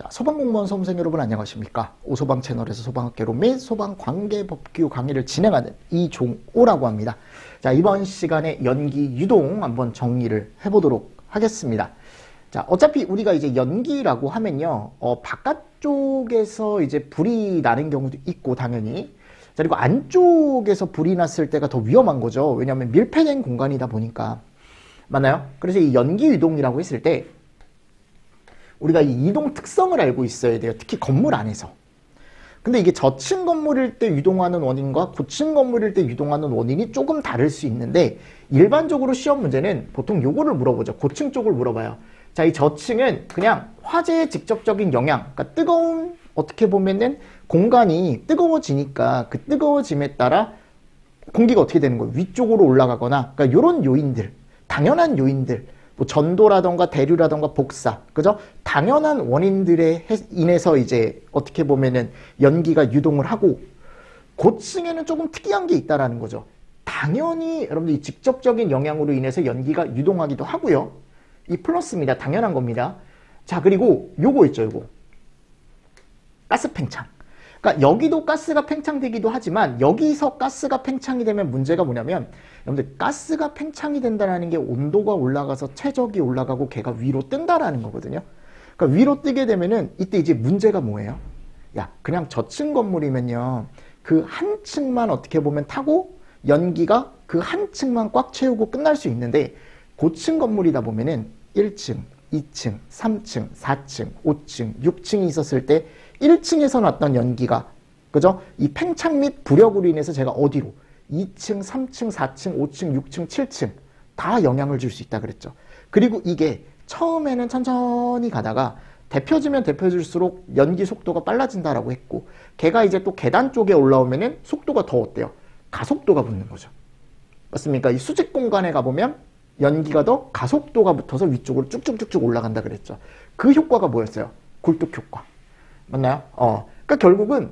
자, 소방공무원 수험생 여러분 안녕하십니까? 오소방 채널에서 소방학개론 및 소방관계법규 강의를 진행하는 이종오라고 합니다. 자, 이번 시간에 연기 유동 한번 정리를 해보도록 하겠습니다. 자, 어차피 우리가 이제 연기라고 하면요, 어, 바깥쪽에서 이제 불이 나는 경우도 있고, 당연히. 자, 그리고 안쪽에서 불이 났을 때가 더 위험한 거죠. 왜냐하면 밀폐된 공간이다 보니까. 맞나요? 그래서 이 연기 유동이라고 했을 때, 우리가 이 이동 특성을 알고 있어야 돼요. 특히 건물 안에서. 근데 이게 저층 건물일 때 유동하는 원인과 고층 건물일 때 유동하는 원인이 조금 다를 수 있는데 일반적으로 시험 문제는 보통 요거를 물어보죠. 고층 쪽을 물어봐요. 자, 이 저층은 그냥 화재의 직접적인 영향, 그러니까 뜨거운 어떻게 보면은 공간이 뜨거워지니까 그 뜨거워짐에 따라 공기가 어떻게 되는 거예요? 위쪽으로 올라가거나, 그러니까 이런 요인들, 당연한 요인들, 뭐 전도라던가 대류라던가 복사, 그죠? 당연한 원인들에 인해서 이제 어떻게 보면은 연기가 유동을 하고 고층에는 조금 특이한 게 있다라는 거죠. 당연히 여러분들이 직접적인 영향으로 인해서 연기가 유동하기도 하고요. 이 플러스입니다. 당연한 겁니다. 자, 그리고 요거 있죠, 요거. 가스 팽창. 그러니까 여기도 가스가 팽창되기도 하지만 여기서 가스가 팽창이 되면 문제가 뭐냐면 여러분들 가스가 팽창이 된다는 게 온도가 올라가서 최적이 올라가고 걔가 위로 뜬다라는 거거든요. 그러니까 위로 뜨게 되면은 이때 이제 문제가 뭐예요? 야 그냥 저층 건물이면요 그 한 층만 어떻게 보면 타고 연기가 그 한 층만 꽉 채우고 끝날 수 있는데 고층 건물이다 보면은 1층, 2층, 3층, 4층, 5층, 6층이 있었을 때 1층에서 났던 연기가 그죠? 이 팽창 및 부력으로 인해서 제가 어디로 2층, 3층, 4층, 5층, 6층, 7층 다 영향을 줄 수 있다 그랬죠. 그리고 이게 처음에는 천천히 가다가 대표지면 대표질수록 연기 속도가 빨라진다라고 했고 걔가 이제 또 계단 쪽에 올라오면은 속도가 더 어때요? 가속도가 붙는 거죠. 맞습니까? 이 수직 공간에 가보면 연기가 더 가속도가 붙어서 위쪽으로 쭉쭉쭉쭉 올라간다 그랬죠. 그 효과가 뭐였어요? 굴뚝 효과. 맞나요? 어. 그러니까 결국은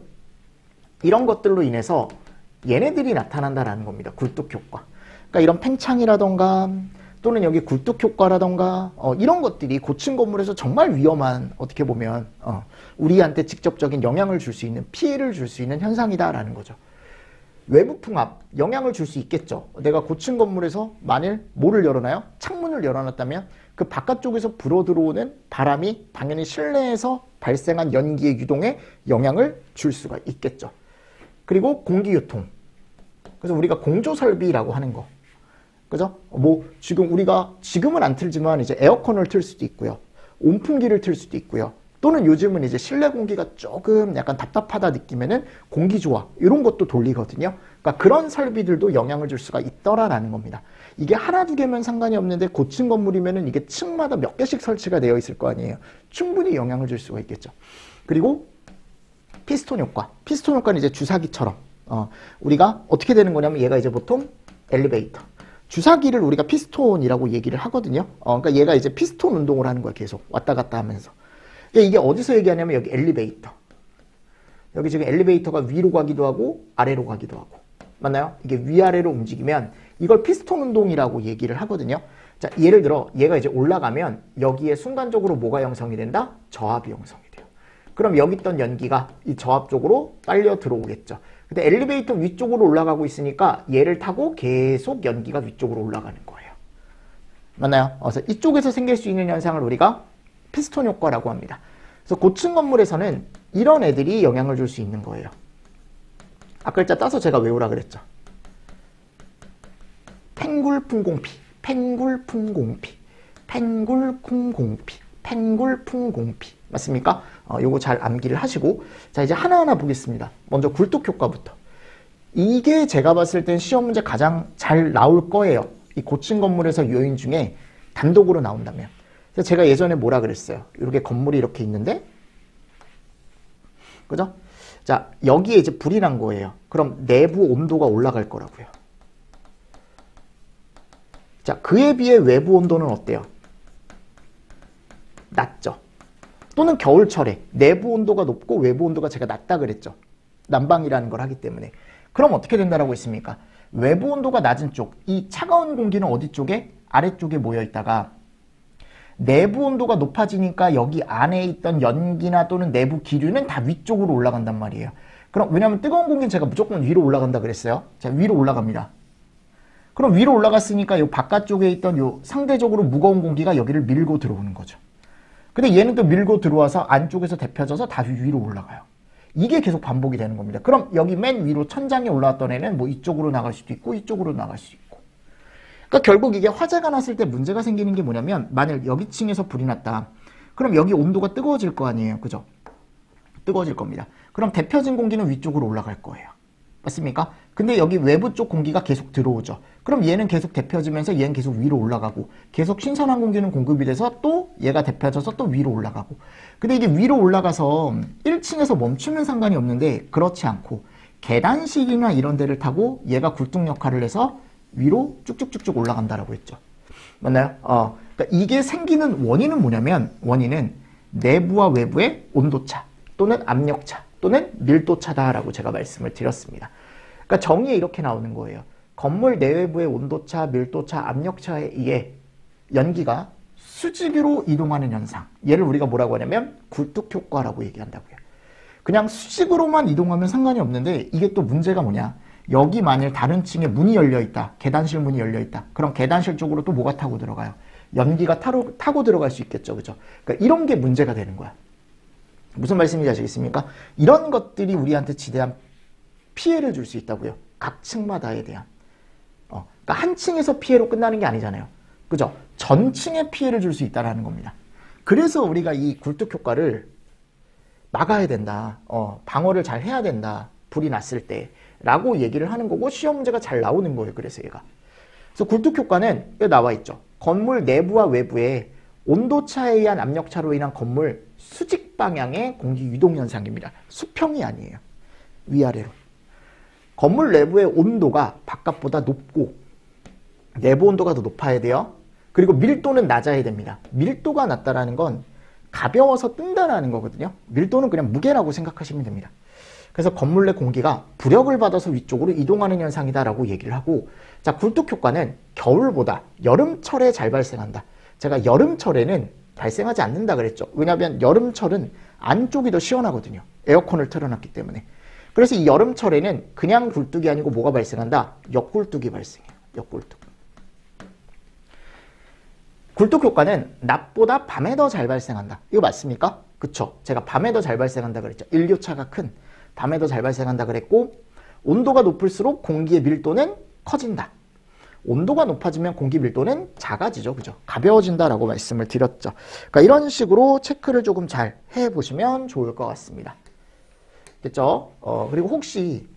이런 것들로 인해서 얘네들이 나타난다라는 겁니다. 굴뚝 효과. 그러니까 이런 팽창이라던가 또는 여기 굴뚝 효과라던가 어, 이런 것들이 고층 건물에서 정말 위험한 어떻게 보면 어, 우리한테 직접적인 영향을 줄 수 있는 피해를 줄 수 있는 현상이다라는 거죠. 외부 풍압 영향을 줄 수 있겠죠. 내가 고층 건물에서 만일 뭐를 열어놔요? 창문을 열어놨다면 그 바깥쪽에서 불어 들어오는 바람이 당연히 실내에서 발생한 연기의 유동에 영향을 줄 수가 있겠죠. 그리고 공기 유통. 그래서 우리가 공조 설비라고 하는 거. 그죠? 뭐, 지금 우리가, 지금은 안 틀지만 이제 에어컨을 틀 수도 있고요. 온풍기를 틀 수도 있고요. 또는 요즘은 이제 실내 공기가 조금 약간 답답하다 느끼면은 공기 조화, 이런 것도 돌리거든요. 그러니까 그런 설비들도 영향을 줄 수가 있더라라는 겁니다. 이게 하나, 두 개면 상관이 없는데 고층 건물이면은 이게 층마다 몇 개씩 설치가 되어 있을 거 아니에요. 충분히 영향을 줄 수가 있겠죠. 그리고 피스톤 효과. 피스톤 효과는 이제 주사기처럼 어, 우리가 어떻게 되는 거냐면 얘가 이제 보통 엘리베이터. 주사기를 우리가 피스톤이라고 얘기를 하거든요. 어, 그러니까 얘가 이제 피스톤 운동을 하는 거야 계속 왔다 갔다 하면서. 그러니까 이게 어디서 얘기하냐면 여기 엘리베이터. 여기 지금 엘리베이터가 위로 가기도 하고 아래로 가기도 하고 맞나요? 이게 위아래로 움직이면 이걸 피스톤 운동이라고 얘기를 하거든요. 자, 예를 들어 얘가 이제 올라가면 여기에 순간적으로 뭐가 형성이 된다? 저압이 형성이 돼요. 그럼 여기 있던 연기가 이 저압 쪽으로 빨려 들어오겠죠. 근데 엘리베이터 위쪽으로 올라가고 있으니까 얘를 타고 계속 연기가 위쪽으로 올라가는 거예요. 맞나요? 그래서 이쪽에서 생길 수 있는 현상을 우리가 피스톤 효과라고 합니다. 그래서 고층 건물에서는 이런 애들이 영향을 줄 수 있는 거예요. 앞글자 따서 제가 외우라 그랬죠. 팽굴풍공피, 팽굴풍공피, 팽굴풍공피, 팽굴풍공피. 맞습니까? 어, 요거 잘 암기를 하시고 자 이제 하나하나 보겠습니다. 먼저 굴뚝 효과부터. 이게 제가 봤을 땐 시험 문제 가장 잘 나올 거예요. 이 고층 건물에서 요인 중에 단독으로 나온다면. 그래서 제가 예전에 뭐라 그랬어요. 이렇게 건물이 이렇게 있는데 그죠? 자 여기에 이제 불이 난 거예요. 그럼 내부 온도가 올라갈 거라고요. 자 그에 비해 외부 온도는 어때요? 낮죠. 또는 겨울철에 내부 온도가 높고 외부 온도가 제가 낮다 그랬죠. 난방이라는 걸 하기 때문에. 그럼 어떻게 된다라고 했습니까? 외부 온도가 낮은 쪽, 이 차가운 공기는 어디 쪽에? 아래쪽에 모여 있다가 내부 온도가 높아지니까 여기 안에 있던 연기나 또는 내부 기류는 다 위쪽으로 올라간단 말이에요. 그럼 왜냐하면 뜨거운 공기는 제가 무조건 위로 올라간다 그랬어요. 자 위로 올라갑니다. 그럼 위로 올라갔으니까 요 바깥쪽에 있던 요 상대적으로 무거운 공기가 여기를 밀고 들어오는 거죠. 근데 얘는 또 밀고 들어와서 안쪽에서 데펴져서 다 위로 올라가요. 이게 계속 반복이 되는 겁니다. 그럼 여기 맨 위로 천장에 올라왔던 애는 뭐 이쪽으로 나갈 수도 있고 이쪽으로 나갈 수도 있고. 그러니까 결국 이게 화재가 났을 때 문제가 생기는 게 뭐냐면 만약 여기 층에서 불이 났다. 그럼 여기 온도가 뜨거워질 거 아니에요. 그죠? 뜨거워질 겁니다. 그럼 데펴진 공기는 위쪽으로 올라갈 거예요. 맞습니까? 근데 여기 외부 쪽 공기가 계속 들어오죠. 그럼 얘는 계속 데펴지면서 얘는 계속 위로 올라가고 계속 신선한 공기는 공급이 돼서 또 얘가 데펴져서 또 위로 올라가고 근데 이게 위로 올라가서 1층에서 멈추면 상관이 없는데 그렇지 않고 계단식이나 이런 데를 타고 얘가 굴뚝 역할을 해서 위로 쭉쭉쭉쭉 올라간다라고 했죠. 맞나요? 어, 그러니까 이게 생기는 원인은 뭐냐면 원인은 내부와 외부의 온도차 또는 압력차 또는 밀도차다라고 제가 말씀을 드렸습니다. 그러니까 정의에 이렇게 나오는 거예요. 건물 내외부의 온도차, 밀도차, 압력차에 의해 연기가 수직으로 이동하는 현상. 얘를 우리가 뭐라고 하냐면 굴뚝 효과라고 얘기한다고요. 그냥 수직으로만 이동하면 상관이 없는데 이게 또 문제가 뭐냐? 여기 만일 다른 층에 문이 열려 있다. 계단실 문이 열려 있다. 그럼 계단실 쪽으로 또 뭐가 타고 들어가요? 연기가 타로, 타고 들어갈 수 있겠죠. 그죠? 그러니까 이런 게 문제가 되는 거야. 무슨 말씀인지 아시겠습니까? 이런 것들이 우리한테 지대한 피해를 줄 수 있다고요. 각 층마다에 대한. 어, 그러니까 한 층에서 피해로 끝나는 게 아니잖아요. 그죠? 전층에 피해를 줄 수 있다는 겁니다. 그래서 우리가 이 굴뚝 효과를 막아야 된다. 어, 방어를 잘 해야 된다. 불이 났을 때. 라고 얘기를 하는 거고 시험 문제가 잘 나오는 거예요. 그래서 얘가. 그래서 굴뚝 효과는 여기 나와 있죠. 건물 내부와 외부에 온도차에 의한 압력차로 인한 건물 수직 방향의 공기 유동 현상입니다. 수평이 아니에요. 위아래로. 건물 내부의 온도가 바깥보다 높고 내부 온도가 더 높아야 돼요. 그리고 밀도는 낮아야 됩니다. 밀도가 낮다라는 건 가벼워서 뜬다라는 거거든요. 밀도는 그냥 무게라고 생각하시면 됩니다. 그래서 건물 내 공기가 부력을 받아서 위쪽으로 이동하는 현상이다라고 얘기를 하고 자 굴뚝 효과는 겨울보다 여름철에 잘 발생한다. 제가 여름철에는 발생하지 않는다 그랬죠. 왜냐하면 여름철은 안쪽이 더 시원하거든요. 에어컨을 틀어놨기 때문에. 그래서 이 여름철에는 그냥 굴뚝이 아니고 뭐가 발생한다? 역굴뚝이 발생해요. 역굴뚝. 굴뚝 효과는 낮보다 밤에 더 잘 발생한다. 이거 맞습니까? 그쵸. 제가 밤에 더 잘 발생한다 그랬죠. 일교차가 큰 밤에 더 잘 발생한다 그랬고 온도가 높을수록 공기의 밀도는 커진다. 온도가 높아지면 공기 밀도는 작아지죠. 그죠? 가벼워진다라고 말씀을 드렸죠. 그러니까 이런 식으로 체크를 조금 잘 해보시면 좋을 것 같습니다. 됐죠? 어, 그리고 혹시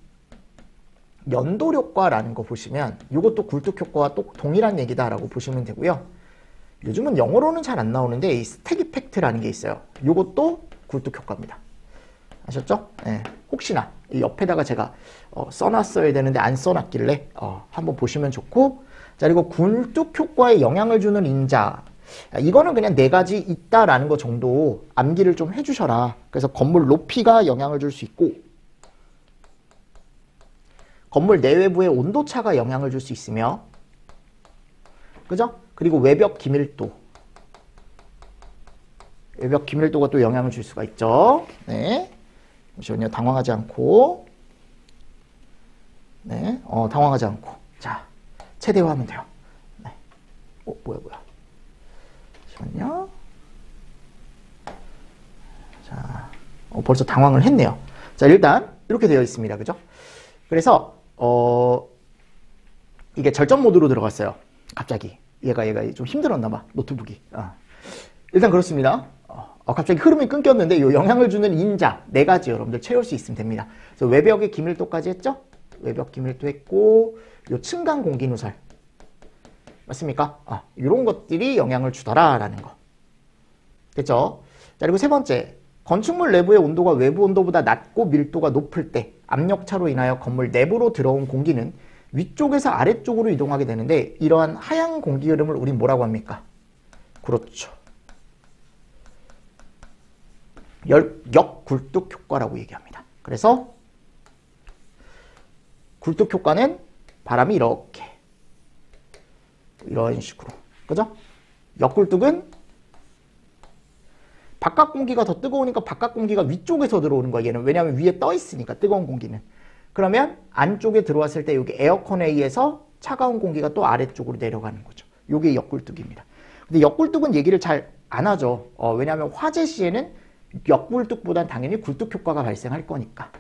연돌 효과라는 거 보시면 이것도 굴뚝 효과와 또 동일한 얘기다라고 보시면 되고요. 요즘은 영어로는 잘 안 나오는데 이 스택 이펙트라는 게 있어요. 이것도 굴뚝 효과입니다. 아셨죠? 네, 혹시나 옆에다가 제가 어, 써놨어야 되는데 안 써놨길래 어, 한번 보시면 좋고 자 그리고 굴뚝 효과에 영향을 주는 인자 이거는 그냥 네 가지 있다라는 거 정도 암기를 좀 해주셔라. 그래서 건물 높이가 영향을 줄 수 있고 건물 내외부의 온도차가 영향을 줄 수 있으며 그죠? 그리고 외벽 기밀도 외벽 기밀도가 또 영향을 줄 수가 있죠. 네. 잠시만요. 당황하지 않고 네. 어, 당황하지 않고 자 최대화하면 돼요. 네. 어, 뭐야 뭐야 잠시만요. 자, 어, 벌써 당황을 했네요. 자, 일단 이렇게 되어 있습니다. 그죠? 그래서 어 이게 절전 모드로 들어갔어요. 갑자기 얘가 얘가 좀 힘들었나 봐. 노트북이. 아. 일단 그렇습니다. 어, 어, 갑자기 흐름이 끊겼는데 이 영향을 주는 인자 네 가지 여러분들 채울 수 있으면 됩니다. 그래서 외벽의 기밀도까지 했죠? 외벽 기밀도 했고 요 층간 공기 누설 맞습니까? 아, 이런 것들이 영향을 주더라라는 거. 됐죠? 자, 그리고 세 번째. 건축물 내부의 온도가 외부 온도보다 낮고 밀도가 높을 때 압력차로 인하여 건물 내부로 들어온 공기는 위쪽에서 아래쪽으로 이동하게 되는데 이러한 하향 공기 흐름을 우린 뭐라고 합니까? 그렇죠. 역굴뚝 효과라고 얘기합니다. 그래서 굴뚝 효과는 바람이 이렇게 이런 식으로. 그죠? 역굴뚝은 바깥 공기가 더 뜨거우니까 바깥 공기가 위쪽에서 들어오는 거야. 얘는 왜냐하면 위에 떠 있으니까 뜨거운 공기는. 그러면 안쪽에 들어왔을 때 여기 에어컨에 의해서 차가운 공기가 또 아래쪽으로 내려가는 거죠. 요게 역굴뚝입니다. 근데 역굴뚝은 얘기를 잘 안 하죠. 어, 왜냐하면 화재 시에는 역굴뚝보단 당연히 굴뚝 효과가 발생할 거니까.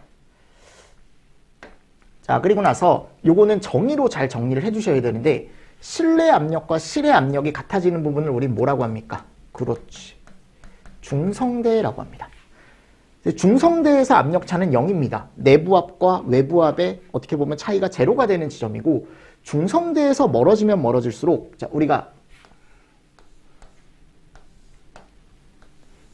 자, 그리고 나서 요거는 정의로 잘 정리를 해 주셔야 되는데 실내 압력과 실외 압력이 같아지는 부분을 우리 뭐라고 합니까? 그렇지. 중성대라고 합니다. 중성대에서 압력차는 0입니다. 내부압과 외부압의 어떻게 보면 차이가 제로가 되는 지점이고 중성대에서 멀어지면 멀어질수록 자, 우리가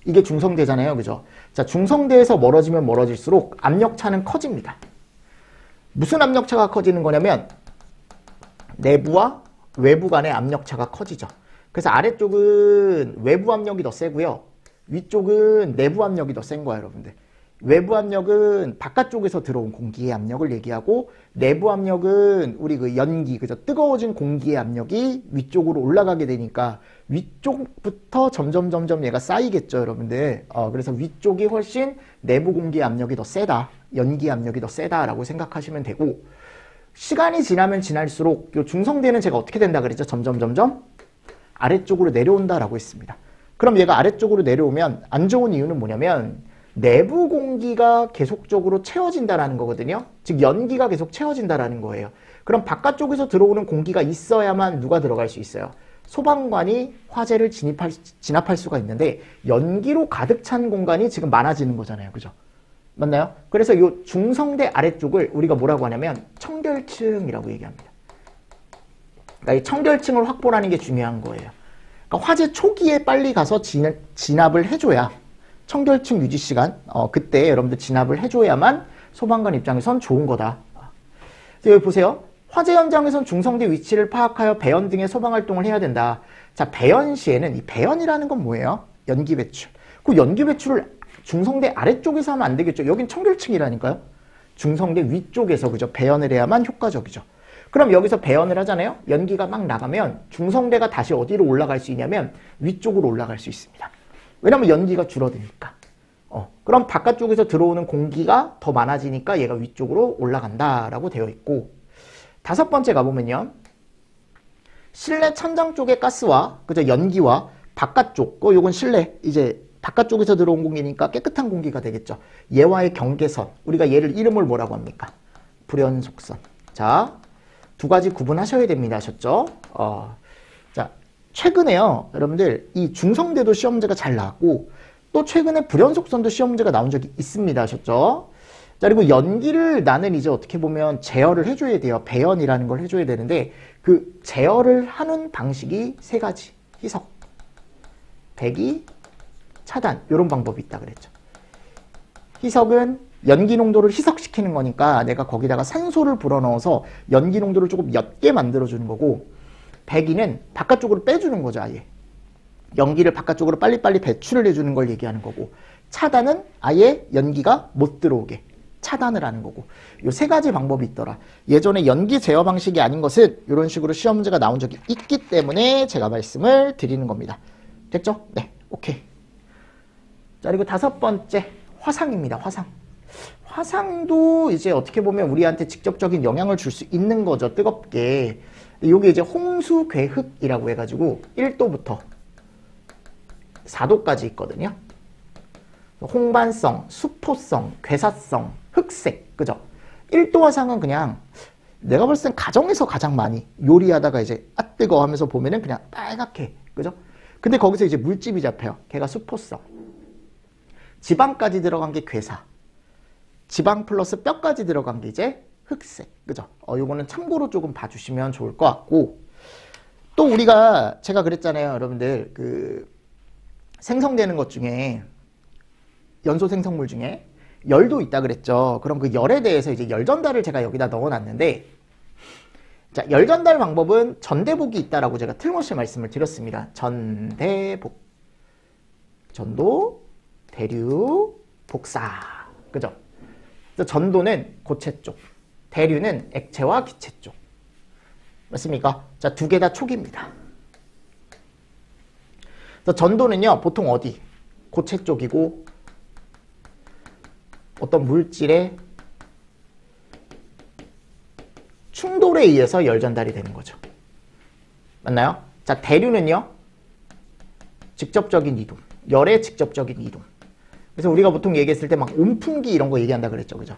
이게 중성대잖아요. 그죠? 자, 중성대에서 멀어지면 멀어질수록 압력차는 커집니다. 무슨 압력차가 커지는 거냐면 내부와 외부 간의 압력차가 커지죠. 그래서 아래쪽은 외부 압력이 더 세고요. 위쪽은 내부 압력이 더 센 거야, 여러분들. 외부 압력은 바깥쪽에서 들어온 공기의 압력을 얘기하고 내부 압력은 우리 그 연기, 그죠? 뜨거워진 공기의 압력이 위쪽으로 올라가게 되니까 위쪽부터 점점 점점 얘가 쌓이겠죠, 여러분들. 어, 그래서 위쪽이 훨씬 내부 공기의 압력이 더 세다. 연기 압력이 더 세다라고 생각하시면 되고 시간이 지나면 지날수록 요 중성대는 제가 어떻게 된다 그랬죠? 점점 점점 아래쪽으로 내려온다라고 했습니다. 그럼 얘가 아래쪽으로 내려오면 안 좋은 이유는 뭐냐면 내부 공기가 계속적으로 채워진다라는 거거든요. 즉 연기가 계속 채워진다라는 거예요. 그럼 바깥쪽에서 들어오는 공기가 있어야만 누가 들어갈 수 있어요. 소방관이 화재를 진입할, 진압할 수가 있는데 연기로 가득 찬 공간이 지금 많아지는 거잖아요. 그죠? 맞나요? 그래서 이 중성대 아래쪽을 우리가 뭐라고 하냐면 청결층이라고 얘기합니다. 그러니까 이 청결층을 확보하는 게 중요한 거예요. 그러니까 화재 초기에 빨리 가서 진, 진압을 해줘야 청결층 유지 시간 어, 그때 여러분들 진압을 해줘야만 소방관 입장에선 좋은 거다. 여기 보세요. 화재 현장에선 중성대 위치를 파악하여 배연 등의 소방 활동을 해야 된다. 자 배연 시에는 이 배연이라는 건 뭐예요? 연기 배출. 그 연기 배출을 중성대 아래쪽에서 하면 안 되겠죠. 여긴 청결층이라니까요. 중성대 위쪽에서 그죠. 배연을 해야만 효과적이죠. 그럼 여기서 배연을 하잖아요. 연기가 막 나가면 중성대가 다시 어디로 올라갈 수 있냐면 위쪽으로 올라갈 수 있습니다. 왜냐면 연기가 줄어드니까. 어, 그럼 바깥쪽에서 들어오는 공기가 더 많아지니까 얘가 위쪽으로 올라간다라고 되어 있고 다섯 번째 가보면요. 실내 천장 쪽의 가스와 그죠 연기와 바깥쪽, 거 요건 실내 이제 바깥쪽에서 들어온 공기니까 깨끗한 공기가 되겠죠. 얘와의 경계선. 우리가 얘를 이름을 뭐라고 합니까? 불연속선. 자, 두 가지 구분하셔야 됩니다. 아셨죠? 어, 자, 최근에요. 여러분들, 이 중성대도 시험 문제가 잘 나왔고, 또 최근에 불연속선도 시험 문제가 나온 적이 있습니다. 아셨죠? 자, 그리고 연기를 나는 이제 어떻게 보면 제어를 해줘야 돼요. 배연이라는 걸 해줘야 되는데, 그 제어를 하는 방식이 세 가지. 희석, 배기, 차단 이런 방법이 있다 그랬죠. 희석은 연기 농도를 희석시키는 거니까 내가 거기다가 산소를 불어넣어서 연기 농도를 조금 옅게 만들어주는 거고 배기는 바깥쪽으로 빼주는 거죠 아예. 연기를 바깥쪽으로 빨리빨리 배출을 해주는 걸 얘기하는 거고 차단은 아예 연기가 못 들어오게 차단을 하는 거고 이세 가지 방법이 있더라. 예전에 연기 제어 방식이 아닌 것은 이런 식으로 시험 문제가 나온 적이 있기 때문에 제가 말씀을 드리는 겁니다. 됐죠? 네, 오케이. 자, 그리고 다섯 번째, 화상입니다. 화상. 화상도 이제 어떻게 보면 우리한테 직접적인 영향을 줄 수 있는 거죠. 뜨겁게. 이게 이제 홍수괴흑이라고 해가지고 1도부터 4도까지 있거든요. 홍반성, 수포성, 괴사성, 흑색, 그죠? 1도 화상은 그냥 내가 볼땐 가정에서 가장 많이 요리하다가 이제 아 뜨거 하면서 보면은 그냥 빨갛게, 그죠? 근데 거기서 이제 물집이 잡혀요. 걔가 수포성. 지방까지 들어간 게 괴사. 지방 플러스 뼈까지 들어간 게 이제 흑색. 그죠? 어, 요거는 참고로 조금 봐주시면 좋을 것 같고. 또 우리가, 제가 그랬잖아요. 여러분들, 그, 생성되는 것 중에, 연소 생성물 중에 열도 있다 그랬죠. 그럼 그 열에 대해서 이제 열 전달을 제가 여기다 넣어 놨는데, 자, 열 전달 방법은 전대복이 있다라고 제가 틀림없이 말씀을 드렸습니다. 전대복. 전도, 대류, 복사. 그죠? 전도는 고체 쪽, 대류는 액체와 기체 쪽. 맞습니까? 자, 두 개 다 촉입니다. 전도는요, 보통 어디? 고체 쪽이고 어떤 물질의 충돌에 의해서 열 전달이 되는 거죠. 맞나요? 자, 대류는요. 직접적인 이동. 열의 직접적인 이동. 그래서 우리가 보통 얘기했을 때 막 온풍기 이런 거 얘기한다 그랬죠. 그죠?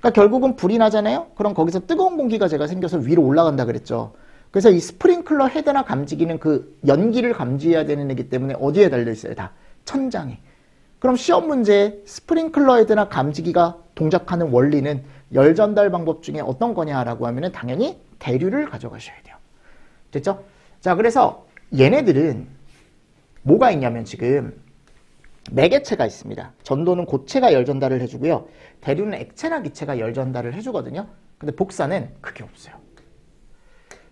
그러니까 결국은 불이 나잖아요. 그럼 거기서 뜨거운 공기가 제가 생겨서 위로 올라간다 그랬죠. 그래서 이 스프링클러 헤드나 감지기는 그 연기를 감지해야 되는 애기 때문에 어디에 달려 있어요? 다 천장에. 그럼 시험 문제에 스프링클러 헤드나 감지기가 동작하는 원리는 열 전달 방법 중에 어떤 거냐라고 하면은 당연히 대류를 가져가셔야 돼요. 됐죠? 자, 그래서 얘네들은 뭐가 있냐면 지금 매개체가 있습니다. 전도는 고체가 열 전달을 해주고요. 대류는 액체나 기체가 열 전달을 해주거든요. 근데 복사는 그게 없어요.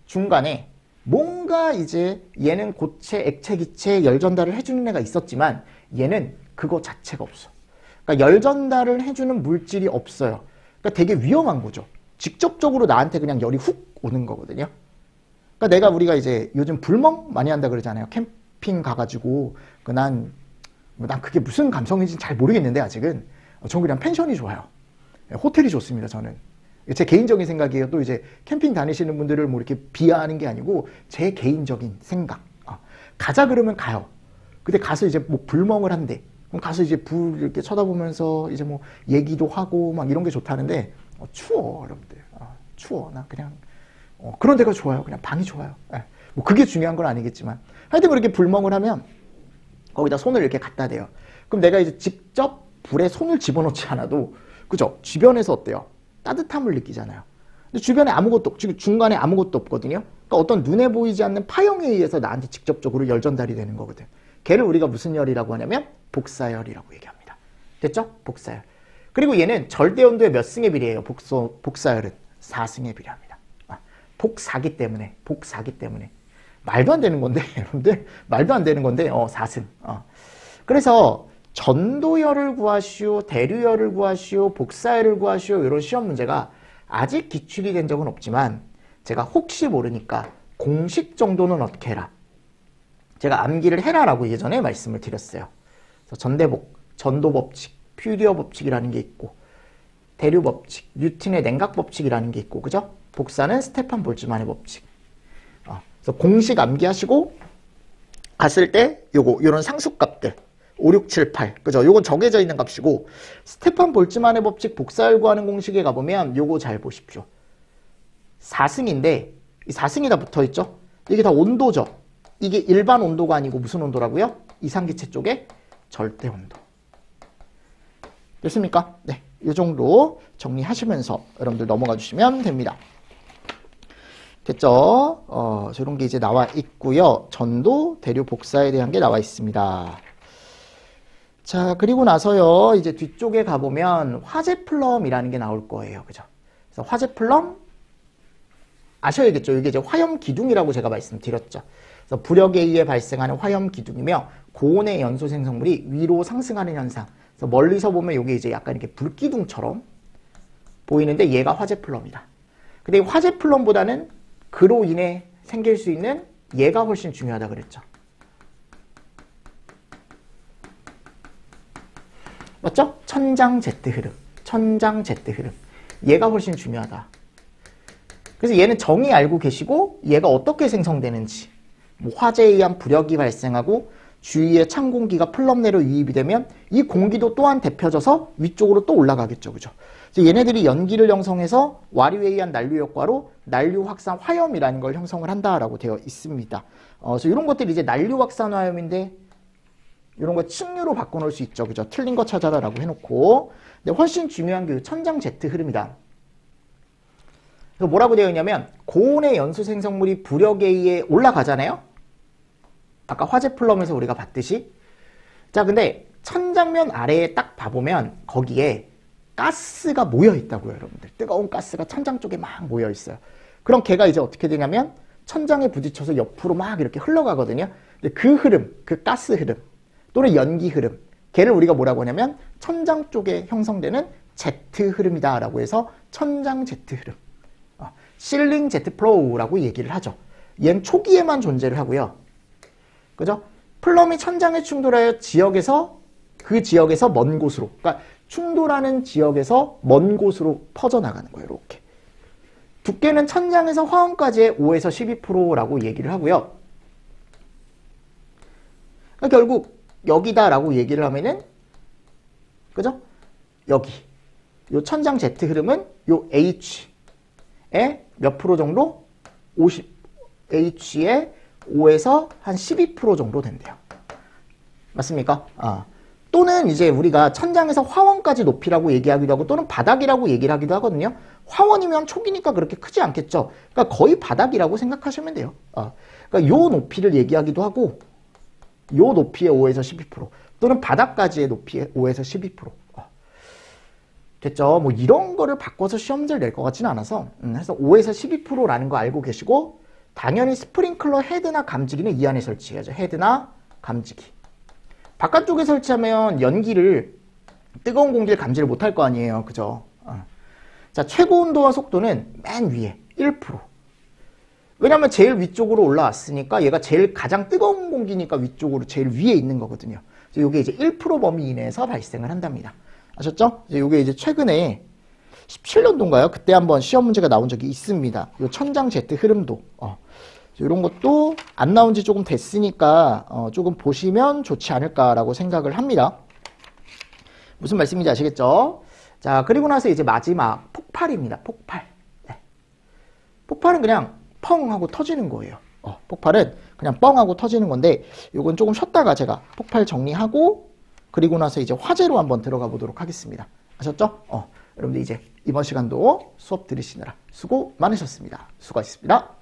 중간에 뭔가 이제 얘는 고체, 액체, 기체 열 전달을 해주는 애가 있었지만 얘는 그거 자체가 없어. 그러니까 열 전달을 해주는 물질이 없어요. 그러니까 되게 위험한 거죠. 직접적으로 나한테 그냥 열이 훅 오는 거거든요. 그러니까 내가 우리가 이제 요즘 불멍 많이 한다 그러잖아요. 캠핑 가가지고 그 난 난 그게 무슨 감성인지 잘 모르겠는데 아직은 전 그냥 펜션이 좋아요. 예, 호텔이 좋습니다. 저는 제 개인적인 생각이에요. 또 이제 캠핑 다니시는 분들을 뭐 이렇게 비하하는 게 아니고 제 개인적인 생각. 아, 가자 그러면 가요. 근데 가서 이제 뭐 불멍을 한대. 그럼 가서 이제 불 이렇게 쳐다보면서 이제 뭐 얘기도 하고 막 이런 게 좋다는데 어, 추워 여러분들. 아, 추워. 나 그냥 어, 그런 데가 좋아요. 그냥 방이 좋아요. 예. 뭐 그게 중요한 건 아니겠지만 하여튼 그렇게 불멍을 하면 거기다 손을 이렇게 갖다 대요. 그럼 내가 이제 직접 불에 손을 집어넣지 않아도 그죠? 주변에서 어때요? 따뜻함을 느끼잖아요. 근데 주변에 아무것도 지금 중간에 아무것도 없거든요. 그러니까 어떤 눈에 보이지 않는 파형에 의해서 나한테 직접적으로 열 전달이 되는 거거든. 걔를 우리가 무슨 열이라고 하냐면 복사열이라고 얘기합니다. 됐죠? 복사열. 그리고 얘는 절대 온도의 몇 승에 비례해요? 복소, 복사열은 4승에 비례합니다. 아, 복사기 때문에 복사기 때문에 말도 안 되는 건데 여러분들 말도 안 되는 건데 어 4승. 어. 그래서 전도열을 구하시오, 대류열을 구하시오, 복사열을 구하시오 이런 시험 문제가 아직 기출이 된 적은 없지만 제가 혹시 모르니까 공식 정도는 어떻게 해라. 제가 암기를 해라라고 예전에 말씀을 드렸어요. 전대복, 전도법칙, 퓨리어 법칙이라는 게 있고 대류 법칙, 뉴튼의 냉각 법칙이라는 게 있고 그죠? 복사는 스테판 볼츠만의 법칙. 어, 그래서 공식 암기하시고 갔을 때 요거 요런 상수값들 5, 6, 7, 8. 그죠? 요건 정해져 있는 값이고 스테판 볼츠만의 법칙 복사열 구하는 공식에 가보면 요거 잘 보십시오. 4승인데 이 4승이 다 붙어있죠? 이게 다 온도죠? 이게 일반 온도가 아니고 무슨 온도라고요? 이상기체 쪽에 절대 온도. 됐습니까? 네. 이 정도 정리하시면서 여러분들 넘어가 주시면 됩니다. 됐죠? 어, 이런 게 이제 나와 있고요. 전도, 대류, 복사에 대한 게 나와 있습니다. 자, 그리고 나서요, 이제 뒤쪽에 가보면 화재 플럼이라는 게 나올 거예요. 그죠? 그래서 화재 플럼, 아셔야겠죠? 이게 이제 화염 기둥이라고 제가 말씀드렸죠. 그래서 부력에 의해 발생하는 화염 기둥이며 고온의 연소 생성물이 위로 상승하는 현상. 그래서 멀리서 보면 이게 이제 약간 이렇게 불기둥처럼 보이는데 얘가 화재 플럼이다. 근데 화재 플럼보다는 그로 인해 생길 수 있는 얘가 훨씬 중요하다 그랬죠. 맞죠? 천장 제트 흐름. 천장 제트 흐름. 얘가 훨씬 중요하다. 그래서 얘는 정의 알고 계시고 얘가 어떻게 생성되는지 뭐 화재에 의한 부력이 발생하고 주위에 찬 공기가 플럼 내로 유입이 되면 이 공기도 또한 데펴져서 위쪽으로 또 올라가겠죠. 그죠? 얘네들이 연기를 형성해서 와류에 의한 난류 효과로 난류 확산 화염이라는 걸 형성을 한다라고 되어 있습니다. 어, 그래서 이런 것들이 이제 난류 확산 화염인데 이런 거 층류로 바꿔놓을 수 있죠. 그죠? 틀린 거 찾아라라고 해놓고. 근데 훨씬 중요한 게 천장 제트 흐름이다. 그래서 뭐라고 되어 있냐면 고온의 연소 생성물이 부력에 의해 올라가잖아요. 아까 화재 플럼에서 우리가 봤듯이. 자, 근데 천장면 아래에 딱 봐보면 거기에 가스가 모여 있다고요, 여러분들. 뜨거운 가스가 천장 쪽에 막 모여 있어요. 그럼 걔가 이제 어떻게 되냐면 천장에 부딪혀서 옆으로 막 이렇게 흘러가거든요. 근데 그 흐름, 그 가스 흐름 또는 연기 흐름, 걔를 우리가 뭐라고 하냐면 천장 쪽에 형성되는 제트 흐름이다라고 해서 천장 제트 흐름, 어, 실링 제트 플로우라고 얘기를 하죠. 얘는 초기에만 존재를 하고요. 그죠? 플럼이 천장에 충돌하여 지역에서 그 지역에서 먼 곳으로, 그러니까 충돌하는 지역에서 먼 곳으로 퍼져나가는 거예요. 이렇게. 두께는 천장에서 화원까지의 5에서 12%라고 얘기를 하고요. 그러니까 결국 여기다라고 얘기를 하면은 그죠? 여기 요 천장 Z 흐름은 요 H의 몇 프로 정도? 50 H의 5에서 한 12% 정도 된대요. 맞습니까? 아. 또는 이제 우리가 천장에서 화원까지 높이라고 얘기하기도 하고 또는 바닥이라고 얘기를 하기도 하거든요. 화원이면 촉이니까 그렇게 크지 않겠죠. 그러니까 거의 바닥이라고 생각하시면 돼요. 아. 그러니까 요 높이를 얘기하기도 하고 요 높이의 5에서 12% 또는 바닥까지의 높이의 5에서 12% 어. 됐죠? 뭐 이런 거를 바꿔서 시험 문제를 낼 것 같지는 않아서 음, 그래서 5에서 12%라는 거 알고 계시고 당연히 스프링클러 헤드나 감지기는 이 안에 설치해야죠. 헤드나 감지기. 바깥쪽에 설치하면 연기를 뜨거운 공기를 감지를 못할 거 아니에요. 그죠? 어. 자, 최고 온도와 속도는 맨 위에 1%. 왜냐면 제일 위쪽으로 올라왔으니까 얘가 제일 가장 뜨거운 공기니까 위쪽으로 제일 위에 있는 거거든요. 그래서 이게 이제 1% 범위 이내에서 발생을 한답니다. 아셨죠? 이게 이제 최근에 17년도인가요? 그때 한번 시험 문제가 나온 적이 있습니다. 이 천장 제트 흐름도. 어. 이런 것도 안 나온 지 조금 됐으니까 어, 조금 보시면 좋지 않을까라고 생각을 합니다. 무슨 말씀인지 아시겠죠? 자, 그리고 나서 이제 마지막 폭발입니다. 폭발. 네. 폭발은 그냥 펑 하고 터지는 거예요. 어, 폭발은 그냥 뻥 하고 터지는 건데 이건 조금 쉬었다가 제가 폭발 정리하고 그리고 나서 이제 화재로 한번 들어가 보도록 하겠습니다. 아셨죠? 어, 여러분들 이제 이번 시간도 수업 들으시느라 수고 많으셨습니다. 수고하셨습니다.